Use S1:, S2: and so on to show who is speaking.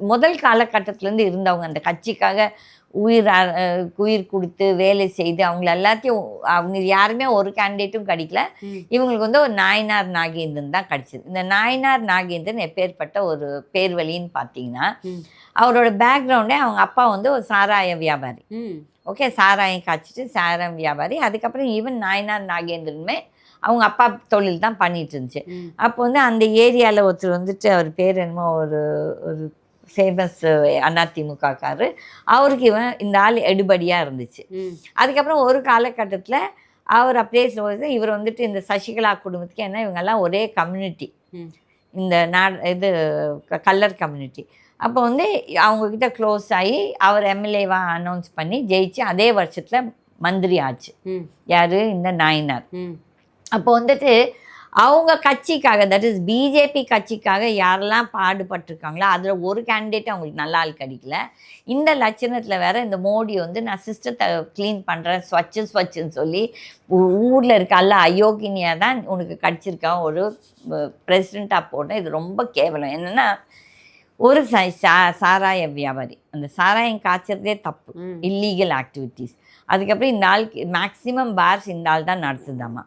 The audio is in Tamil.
S1: முதல் காலகட்டத்திலேருந்து இருந்தவங்க அந்த கட்சிக்காக உயிர் உயிர் கொடுத்து வேலை செய்து அவங்கள எல்லாத்தையும் அவங்க யாருமே ஒரு கேண்டிடேட்டும் கிடைக்கல. இவங்களுக்கு வந்து ஒரு நாயனார் நாகேந்திரன் தான் கிடைச்சது. இந்த நாயனார் நாகேந்திரன் எப்பேற்பட்ட ஒரு பேர்வழின்னு பார்த்தீங்கன்னா
S2: ம்.
S1: அவரோட பேக்ரவுண்டே அவங்க அப்பா வந்து ஒரு சாராய வியாபாரி. ஓகே சாராயம் காய்ச்சிட்டு சாராயம் வியாபாரி. அதுக்கப்புறம் ஈவன் நாயனார் நாகேந்திரனுமே அவங்க அப்பா தொழில் தான் பண்ணிட்டு இருந்துச்சு. அப்போ வந்து அந்த ஏரியாவில் ஒருத்தர் வந்துட்டு அவர் பேர் என்னமோ ஒரு ஒரு ஃபேமஸ் அதிமுகக்காரு அவருக்கு இவன் இந்த ஆள் எடுபடியாக இருந்துச்சு. அதுக்கப்புறம் ஒரு காலகட்டத்தில் அவர் அப்படியே இவர் வந்துட்டு இந்த சசிகலா குடும்பத்துக்கு என்ன இவங்கெல்லாம் ஒரே கம்யூனிட்டி. இந்த நாட் இது கல்லர் கம்யூனிட்டி. அப்போ வந்து அவங்கக்கிட்ட க்ளோஸ் ஆகி அவர் எம்எல்ஏவாக அனௌன்ஸ் பண்ணி ஜெயிச்சு அதே வருஷத்தில் மந்திரி ஆச்சு. யார்? இந்த நாயனார். அப்போ வந்துட்டு அவங்க கட்சிக்காக தட் இஸ் பிஜேபி கட்சிக்காக யாரெல்லாம் பாடுபட்டிருக்காங்களோ அதில் ஒரு கேண்டிடேட் அவங்களுக்கு நல்ல ஆள் கிடைக்கல. இந்த லட்சணத்தில் வேற இந்த மோடி வந்து நான் சிஸ்டத்தை க்ளீன் பண்ணுறேன் ஸ்வச்சு ஸ்வச்சுன்னு சொல்லி ஊரில் இருக்க அல்ல அயோக்கினியாக தான் உனக்கு கிடச்சிருக்கான் ஒரு பிரசிடெண்ட்டாக போட்டேன் இது ரொம்ப கேவலம். என்னென்னா ஒரு ச சாராய வியாபாரி. அந்த சாராயம் காய்ச்சறதே தப்பு. இல்லீகல் ஆக்டிவிட்டீஸ் அதுக்கப்புறம் இந்த ஆளுக்கு மேக்ஸிமம் பார்ஸ் இந்த ஆள் தான் நடத்துதாம்மா